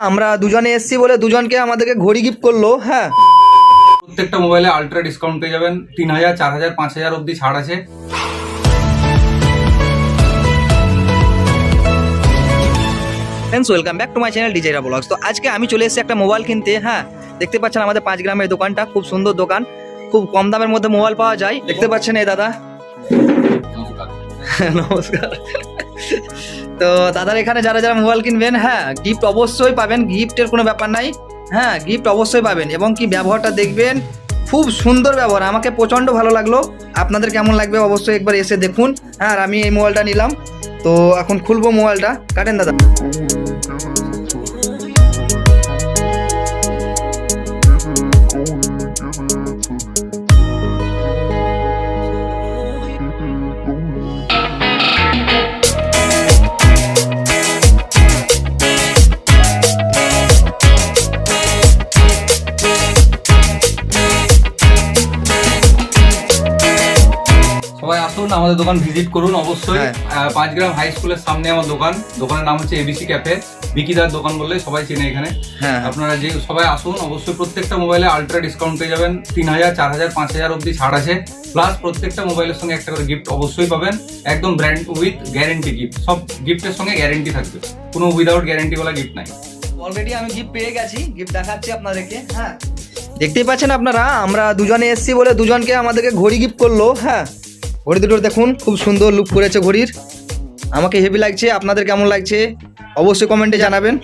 আমরা দুজনে এসছি বলে দুজনকে আমাদেরকে ঘড়ি গিফট করল হ্যাঁ। প্রত্যেকটা মোবাইলে আলট্রা ডিসকাউন্ট পেয়ে যাবেন তিন হাজার চার হাজার পাঁচ হাজার অব্দি ছাড় আছে। Friends welcome back to my channel ডিজেরা blogs তো আজকে আমি চলে এসেছি একটা মোবাইল কিনতে হ্যাঁ। দেখতে পাচ্ছেন আমাদের পাঁচ গ্রামের দোকানটা খুব সুন্দর দোকান। খুব কম দামের মধ্যে মোবাইল পাওয়া যায়। দেখতে পাচ্ছেন এই দাদা। নমস্কার। তো দাদার এখানে যারা যারা মোবাইল কিনবেন হ্যাঁ গিফট অবশ্যই পাবেন গিফটের কোনো ব্যাপার নাই। হ্যাঁ গিফট অবশ্যই পাবেন এবং কি ব্যবহারটা দেখবেন, খুব সুন্দর ব্যবহার। আমাকে প্রচণ্ড ভালো লাগল। আপনাদের কেমন লাগবে অবশ্যই একবার এসে দেখুন। হ্যাঁ আর আমি এই মোবাইলটা নিলাম। তো এখন খুলবো মোবাইলটা। কাটেন দাদা। সবাই আসুন আমাদের দোকান ভিজিট করুন অবশ্যই। হ্যাঁ। পাঁচ গ্রাম হাই স্কুলের সামনে আমার দোকান। দোকানের নাম হচ্ছে এবিসি ক্যাফে বিকিদার দোকান বললে সবাই চেনে এখানে। হ্যাঁ। আপনারা যে সবাই আসুন অবশ্যই প্রত্যেকটা মোবাইলে আলট্রা ডিসকাউন্ট পেয়ে যাবেন। তিন হাজার চার হাজার পাঁচ হাজার অব্দি ছাড় আছে। প্লাস প্রত্যেকটা মোবাইলের সঙ্গে একটা করে গিফট অবশ্যই পাবেন। একদম ব্র্যান্ড উইথ গ্যারেন্টি গিফট সব গিফটের সঙ্গে গ্যারেন্টি থাকবে। কোনো উইদাউট গ্যারেন্টি ওয়ালা গিফট নাই। অলরেডি আমি গিফট পেয়ে গেছি। গিফট দেখাচ্ছি আপনাদেরকে। হ্যাঁ। দেখতেই পাচ্ছেন আপনারা আমরা দুজনে এসছি বলে দুজনকে আমাদেরকে ঘড়ি গিফট করল হ্যাঁ। ঘড়ি দুটো দেখুন, খুব সুন্দর লুক করেছে ঘড়ির। আমাকে হেভি লাগছে, আপনাদের কেমন লাগছে? অবশ্যই কমেন্টে জানাবেন।